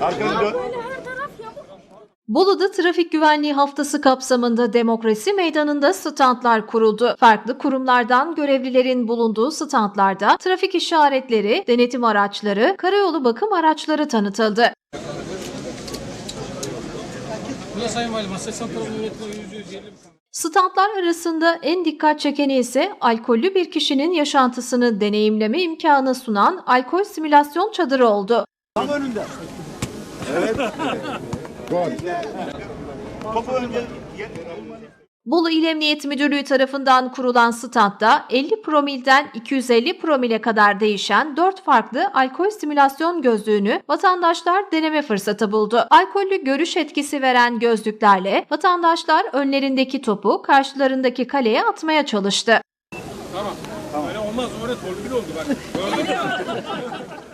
Arkanı dön. Bolu'da trafik güvenliği haftası kapsamında Demokrasi Meydanı'nda standlar kuruldu. Farklı kurumlardan görevlilerin bulunduğu standlarda trafik işaretleri, denetim araçları, karayolu bakım araçları tanıtıldı. Burada Sayın Valim, Aselsan tarafından üretilen %150 bir kamera. Standlar arasında en dikkat çekeni ise alkollü bir kişinin yaşantısını deneyimleme imkanı sunan alkol simülasyon çadırı oldu. Tam önünde. Evet. Topu önce Bolu İl Emniyet Müdürlüğü tarafından kurulan standta 50 promilden 250 promile kadar değişen 4 farklı alkol simülasyon gözlüğünü vatandaşlar deneme fırsatı buldu. Alkollü görüş etkisi veren gözlüklerle vatandaşlar önlerindeki topu karşılarındaki kaleye atmaya çalıştı. Tamam. Öyle olmaz, öyle torpil oldu bak.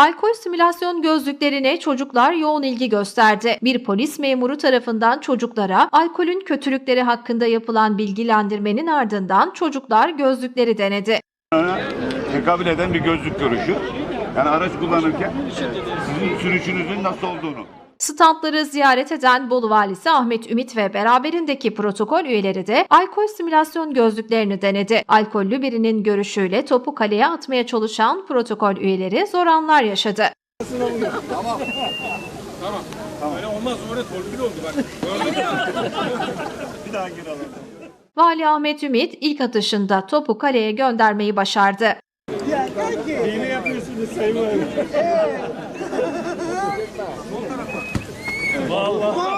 Alkol simülasyon gözlüklerine çocuklar yoğun ilgi gösterdi. Bir polis memuru tarafından çocuklara alkolün kötülükleri hakkında yapılan bilgilendirmenin ardından çocuklar gözlükleri denedi. tekabül eden bir gözlük görüşü. Yani araç kullanırken sizin sürüşünüzün nasıl olduğunu. Standları ziyaret eden Bolu Valisi Ahmet Ümit ve beraberindeki protokol üyeleri de alkol simülasyon gözlüklerini denedi. Alkollü birinin görüşüyle topu kaleye atmaya çalışan protokol üyeleri zor anlar yaşadı. Tamam. Öyle olmaz, öyle torpil oldu bak. Bir daha gir alalım. Vali Ahmet Ümit ilk atışında topu kaleye göndermeyi başardı. Hile yapıyorsunuz Sayın Valim. Allah.